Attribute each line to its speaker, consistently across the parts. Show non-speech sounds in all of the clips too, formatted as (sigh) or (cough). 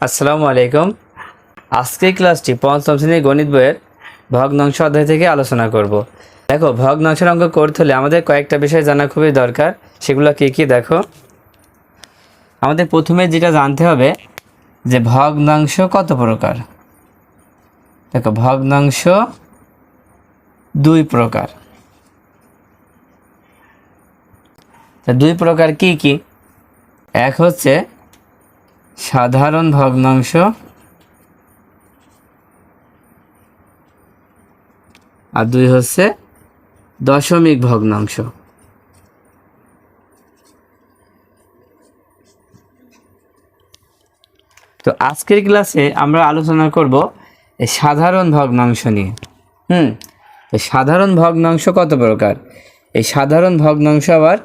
Speaker 1: আসসালামু আলাইকুম। আজকের ক্লাসটি পঞ্চম শ্রেণির গণিত বইয়ের ভগ্নাংশ অধ্যায় থেকে আলোচনা করব। দেখো, ভগ্নাংশের অঙ্ক করতে হলে আমাদের কয়েকটা বিষয় জানা খুবই দরকার। সেগুলো কী কী দেখো? আমাদের প্রথমে যেটা জানতে হবে, যে ভগ্নাংশ কত প্রকার? দেখো, ভগ্নাংশ দুই প্রকার। দুই প্রকার কি কি? এক হচ্ছে সাধারণ ভগ্নাংশ আর দুই হচ্ছে দশমিক ভগ্নাংশ। তো আজকের ক্লাসে আমরা আলোচনা করব এই সাধারণ ভগ্নাংশ নিয়ে। হুম, এই সাধারণ ভগ্নাংশ কত প্রকার? এই সাধারণ ভগ্নাংশ আবার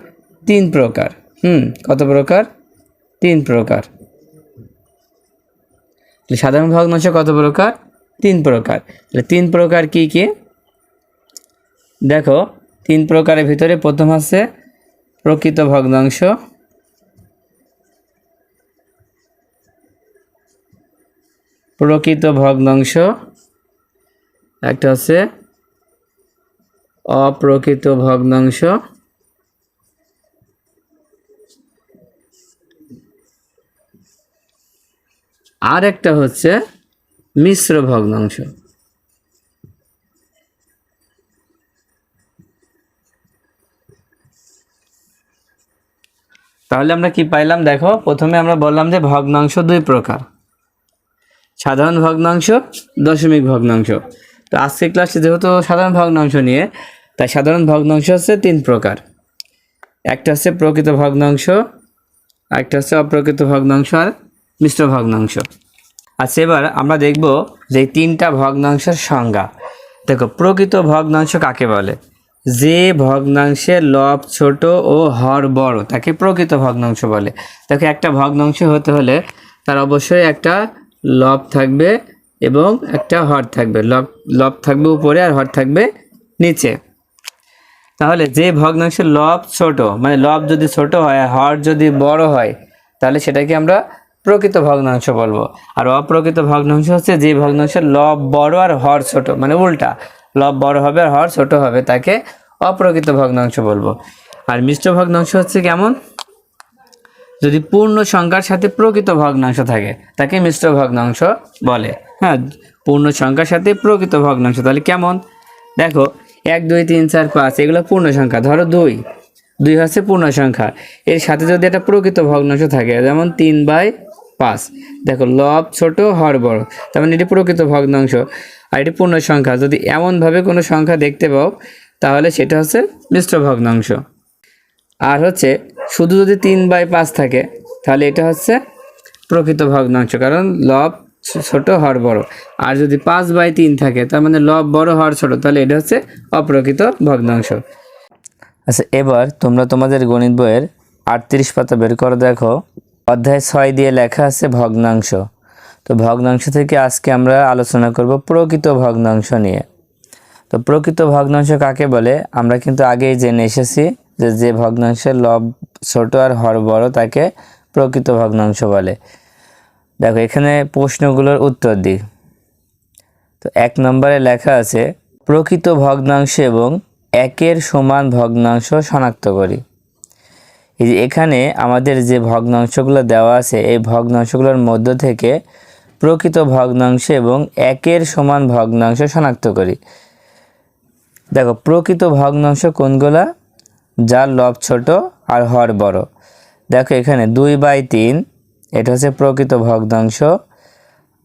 Speaker 1: তিন প্রকার। হুম, কত প্রকার? তিন প্রকার। সাধারণ ভগ্নাংশ কত প্রকার? তিন প্রকার। তাহলে তিন প্রকার কি কি? দেখো, তিন প্রকারের ভিতরে প্রথম আছে প্রকৃত ভগ্নাংশ। প্রকৃত ভগ্নাংশ। একটা হচ্ছে অপ্রকৃত ভগ্নাংশ। আর একটা হচ্ছে মিশ্র ভগ্নাংশ। তাহলে আমরা কি পাইলাম? দেখো, প্রথমে আমরা বললাম যে ভগ্নাংশ দুই প্রকার। সাধারণ ভগ্নাংশ, দশমিক ভগ্নাংশ। তো আজকের ক্লাসে যেহেতু সাধারণ ভগ্নাংশ নিয়ে, তাই সাধারণ ভগ্নাংশ হচ্ছে তিন প্রকার। একটা হচ্ছে প্রকৃত ভগ্নাংশ, একটা হচ্ছে অপ্রকৃত ভগ্নাংশ আর মিশ্র ভগ্নাংশ। আচ্ছা এবার আমরা দেখব যে তিনটা ভগ্নাংশের সংজ্ঞা। দেখো, প্রকৃত ভগ্নাংশ কাকে বলে? যে ভগ্নাংশের লব ছোট ও হর বড়, তাকে প্রকৃত ভগ্নাংশ বলে। দেখো, একটা ভগ্নাংশ হতে হলে তার অবশ্যই একটা লব থাকবে এবং একটা হর থাকবে। লব লব থাকবে উপরে আর হর থাকবে নিচে। তাহলে যে ভগ্নাংশের লব ছোট মানে লব যদি ছোট হয় হর যদি বড় হয়, তাহলে সেটাকে আমরা প্রকৃত ভগ্নাংশ বলব। আর অপ্রকৃত ভগ্নাংশ হচ্ছে যে ভগ্নাংশের লব বড় আর হর ছোট মানে উল্টা। লব বড় হবে আর হর ছোট হবে, তাকে অপ্রকৃত ভগ্নাংশ বলব। আর মিশ্র ভগ্নাংশ হচ্ছে কেমন? যদি পূর্ণ সংখ্যার সাথে প্রকৃত ভগ্নাংশ থাকে, তাকে মিশ্র ভগ্নাংশ বলে। হ্যাঁ পূর্ণ সংখ্যার সাথে প্রকৃত ভগ্নাংশ, তাহলে কেমন? দেখো, এক, দুই, তিন, চার, পাঁচ, এগুলো পূর্ণ সংখ্যা, ধরো দুই। দুই হচ্ছে পূর্ণ সংখ্যা। এর সাথে যদি একটা প্রকৃত ভগ্নাংশ থাকে, যেমন তিন বাই পাঁচ। দেখো, লব ছোট, হর বড়। তার মানে এটি প্রকৃত ভগ্নাংশ। আর এটি পূর্ণ সংখ্যা। যদি এমনভাবে কোনো সংখ্যা দেখতে পাও, তাহলে সেটা হচ্ছে মিশ্র ভগ্নাংশ। আর হচ্ছে, শুধু যদি তিন বাই পাঁচ থাকে, তাহলে এটা হচ্ছে প্রকৃত ভগ্নাংশ। কারণ লব ছোট, হর বড়। আর যদি পাঁচ বাই তিন থাকে, তার মানে লব বড়, হর ছোট, তাহলে এটা হচ্ছে অপ্রকৃত ভগ্নাংশ। আচ্ছা এবার তোমরা তোমাদের গণিত বইয়ের আটত্রিশ পাতা বের করে দেখো। অধ্যায় ছয় দিয়ে লেখা আছে ভগ্নাংশ। তো ভগ্নাংশ থেকে আজকে আমরা আলোচনা করব প্রকৃত ভগ্নাংশ নিয়ে। তো প্রকৃত ভগ্নাংশ কাকে বলে? আমরা কিন্তু আগেই জেনে এসেছি যে যে ভগ্নাংশের লব ছোট আর হর বড় তাকে প্রকৃত ভগ্নাংশ বলে। দেখো, এখানে প্রশ্নগুলোর উত্তর দিই। তো এক নম্বরে লেখা আছে, প্রকৃত ভগ্নাংশ এবং একের সমান ভগ্নাংশ শনাক্ত করি। এই যে এখানে আমাদের যে ভগ্নাংশগুলো দেওয়া আছে, এই ভগ্নাংশগুলোর মধ্য থেকে প্রকৃত ভগ্নাংশ এবং একের সমান ভগ্নাংশ শনাক্ত করি। দেখো, প্রকৃত ভগ্নাংশ কোনগুলা? যার লব ছোট আর হর বড়। দেখো এখানে দুই বাই তিন, এটা হচ্ছে প্রকৃত ভগ্নাংশ।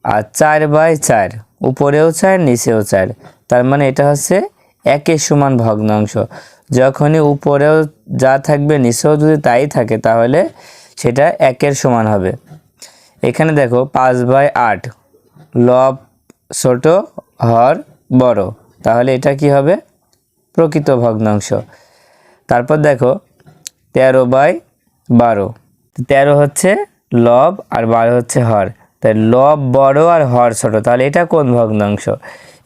Speaker 1: আর চার বাই চার, উপরেও চার, নিচেও চার। তার মানে এটা হচ্ছে একের সমান ভগ্নাংশ। যখনই উপরেও যা থাকবে, নিচেও যদি তাই থাকে, তাহলে সেটা একের সমান হবে। এখানে দেখো, পাঁচ বাই আট, লব ছোট, হর বড়। তাহলে এটা কি হবে? প্রকৃত ভগ্নাংশ। তারপর দেখো, তেরো বাই বারো। তেরো হচ্ছে লব আর বারো হচ্ছে হর। তাই লব বড় আর হর ছোট। তাহলে এটা কোন ভগ্নাংশ?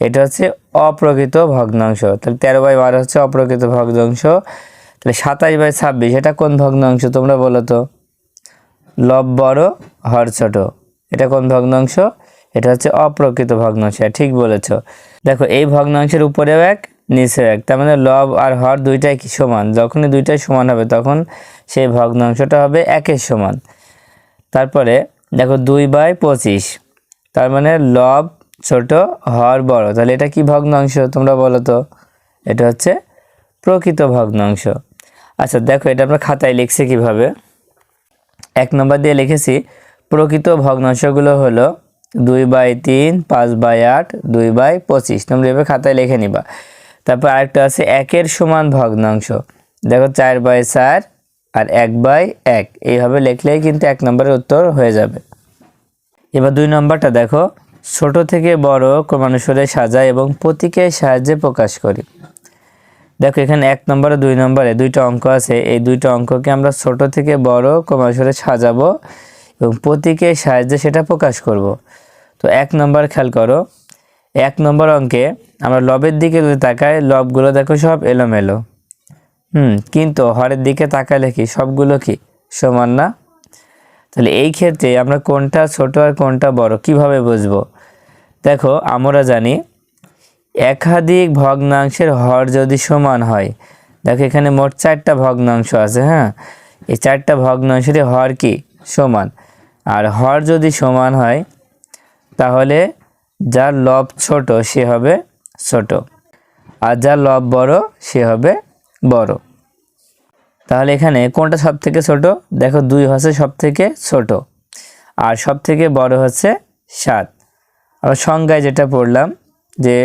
Speaker 1: এটা হচ্ছে অপ্রকৃত ভগ্নাংশ। তাহলে তেরো বাই বারো হচ্ছে অপ্রকৃত ভগ্নাংশ। তাহলে সাতাশ বাই ছাব্বিশ এটা কোন ভগ্নাংশ তোমরা বলো তো? লব বড় হর ছোট। এটা কোন ভগ্নাংশ? এটা হচ্ছে অপ্রকৃত ভগ্নাংশ। হ্যাঁ, ঠিক বলেছ। দেখো এই ভগ্নাংশের উপরেও এক নিচেও এক। তার মানে লব আর হর দুইটাই কি সমান? যখনই দুইটাই সমান হবে তখন সেই ভগ্নাংশটা হবে একের সমান। তারপরে দেখো দুই বাই পঁচিশ। তার মানে লব ছোট হর বড়। তাহলে এটা কি ভগ্নাংশ তোমরা বলো তো? এটা হচ্ছে প্রকৃত ভগ্নাংশ। আচ্ছা দেখো এটা আমরা খাতায় লিখছি কীভাবে? এক নম্বর দিয়ে লিখেছি, প্রকৃত ভগ্নাংশগুলো হলো দুই বাই তিন, পাঁচ বাই আট, দুই বাই পঁচিশ। তোমরা এভাবে খাতায় লিখে নিবা। তারপর আরেকটা আছে, একের সমান ভগ্নাংশ। দেখো চার বাই চার আর এক বাই এক। এইভাবে লিখলেই কিন্তু এক নম্বরের উত্তর হয়ে যাবে। এবার দুই নম্বরটা দেখো। ছোট থেকে বড় ক্রমানুসারে সাজায় এবং প্রতীকের সাহায্যে প্রকাশ করি। দেখো, এখানে এক নম্বরে, দুই নম্বরে দুইটা অঙ্ক আছে। এই দুইটা অঙ্ককে আমরা ছোট থেকে বড় ক্রমানুসারে সাজাবো এবং প্রতীকের সাহায্যে সেটা প্রকাশ করব। তো এক নম্বর খেয়াল করো। এক নম্বর অঙ্কে আমরা লবের দিকে যদি তাকাই, লবগুলো দেখো সব এলোমেলো। হুম, কিন্তু হরের দিকে তাকালে কি? সবগুলো কি সমান না? তাহলে এই ক্ষেত্রে আমরা কোনটা ছোট আর কোনটা বড় কীভাবে বুঝব? দেখো, আমরা জানি একাধিক ভগ্নাংশের হর যদি সমান হয়, দেখো এখানে মোট চারটা ভগ্নাংশ আছে হ্যাঁ? এই চারটা ভগ্নাংশের হর কি? সমান। আর হর যদি সমান হয়, তাহলে যার লব ছোট সে হবে ছোট, আর যার লব বড় সে হবে বড়। তাহলে এখানে কোনটা সব থেকে ছোট? দেখো দুই হচ্ছে সব থেকে ছোট। আর সব থেকে বড় হচ্ছে সাত। আবার সংজ্ঞায় যেটা পড়লাম যে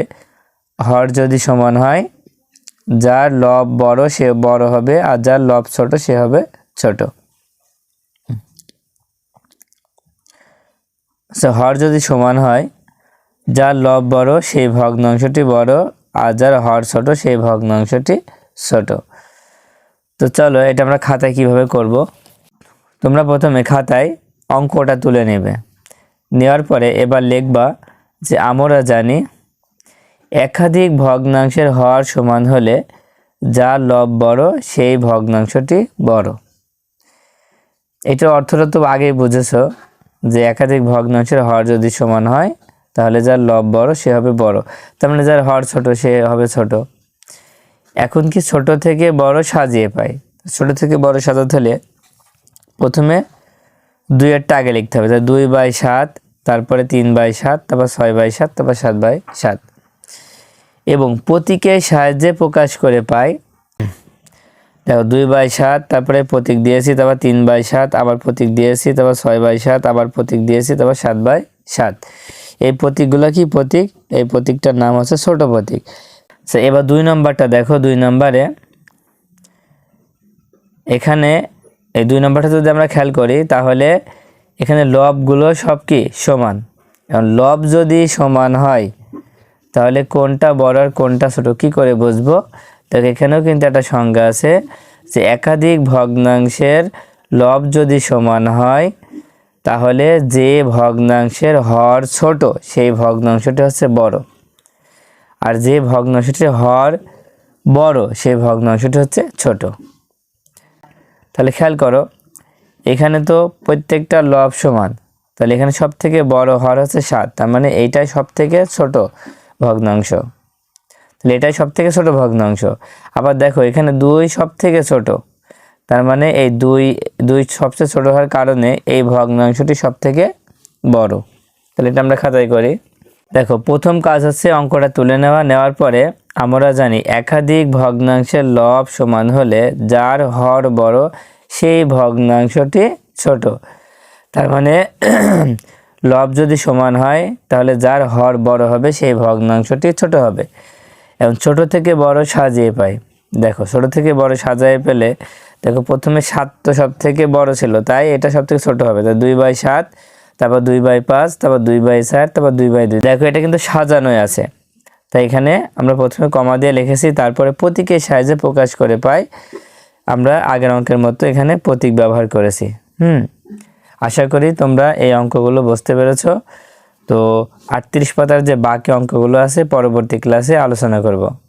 Speaker 1: হর যদি সমান হয় যার লব বড় সে বড় হবে আর যার লব ছোট সে হবে ছোট। So, হর যদি সমান হয় যার লব বড় সেই ভগ্নাংশটি বড় আর যার হর ছোট সেই ভগ্নাংশটি ছোট। তো চলো, এটা আমরা খাতায় কীভাবে করব? তোমরা প্রথমে খাতায় অঙ্কটা তুলে নেবে। নেওয়ার পরে এবার লিখবা যে, আমরা জানি একাধিক ভগ্নাংশের হর সমান হলে যার লব বড়, সেই ভগ্নাংশটি বড়। এটার অর্থটা তো আগেই বুঝেছ যে, একাধিক ভগ্নাংশের হর যদি সমান হয়, তাহলে যার লব বড়, সে হবে বড়। তার মানে যার হর ছোট, সে হবে ছোট। এখন কি ছোট থেকে বড় সাজিয়ে পাই? ছোট থেকে বড় সাজাতে হলে প্রথমে দুইয়েরটা আগে লিখতে হবে। তাহলে দুই বাই সাত, তারপরে তিন বাই সাত, তারপর ছয় বাই সাত, তারপর সাত বাই সাত। এবং প্রতীকের সাহায্যে প্রকাশ করে পাই। দেখো, দুই বাই সাত, তারপরে প্রতীক দিয়েছি, তারপর তিন বাই সাত, আবার প্রতীক দিয়েছি, তারপর ছয় বাই সাত, আবার প্রতীক দিয়েছি, তারপর সাত বাই সাত। এই প্রতীকগুলো কি প্রতীক? এই প্রতীকটার নাম হচ্ছে ছোট প্রতীক। আচ্ছা এবার দুই নম্বরটা দেখো, দুই নম্বরে। এখানে, এই দুই নম্বরটা যদি আমরা খেয়াল করি, তাহলে এখানে লবগুলো সব কি? সমান। এখন লব যদি সমান হয়, তাহলে কোনটা বড় আর কোনটা ছোট? কি করে বুঝব? তো এখানেও কিন্তু একটা সংজ্ঞা আছে যে একাধিক ভগ্নাংশের লব যদি সমান হয়, তাহলে যে ভগ্নাংশের হর ছোট, সেই ভগ্নাংশটি হচ্ছে বড়। আর যে ভগ্নাংশটি হর বড় সেই ভগ্নাংশটি হচ্ছে ছোট। তাহলে খেয়াল করো, এখানে তো প্রত্যেকটা লব সমান। তাহলে এখানে সব থেকে বড় হর হচ্ছে সাত, তার মানে এইটাই সব থেকে ছোট ভগ্নাংশ। তাহলে এটাই সব থেকে ছোট ভগ্নাংশ। আবার দেখো, এখানে দুই সব থেকে ছোট। তার মানে এই দুই দুই সবচেয়ে ছোট হওয়ার কারণে এই ভগ্নাংশটি সব থেকে বড়। তাহলে এটা আমরা খাতায় করি। দেখো, প্রথম কাজ হচ্ছে অঙ্কটা তুলে নেওয়া। নেওয়ার পরে আমরা জানি একাধিক ভগ্নাংশের লব সমান হলে যার হর বড় সেই ভগ্নাংশটি ছোট। তার মানে (clears throat) লব যদি সমান হয়, তাহলে যার হর বড় হবে সেই ভগ্নাংশটি ছোট হবে। এবং ছোট থেকে বড় সাজিয়ে পাই। দেখো, ছোট থেকে বড় সাজিয়ে পেলে, দেখো, প্রথমে সাত তো সব থেকে বড় ছিল, তাই এটা সব থেকে ছোট হবে। তাই দুই বাই সাত তারপর দুই বাই পাঁচ, তারপর দুই বাই চার, তারপর দুই বাই দুই। দেখো, এটা কিন্তু সাজানোই আছে। তাই এখানে আমরা প্রথমে কমা দিয়ে লিখেছি, তারপরে প্রতীকের সাহায্যে প্রকাশ করে পাই। আমরা আগের অঙ্কের মতো এখানে প্রতীক ব্যবহার করেছি। হুম? আশা করি তোমরা এই অঙ্কগুলো বুঝতে পেরেছ। তো আটত্রিশ পাতার যে বাকি অঙ্কগুলো আছে, পরবর্তী ক্লাসে আলোচনা করব।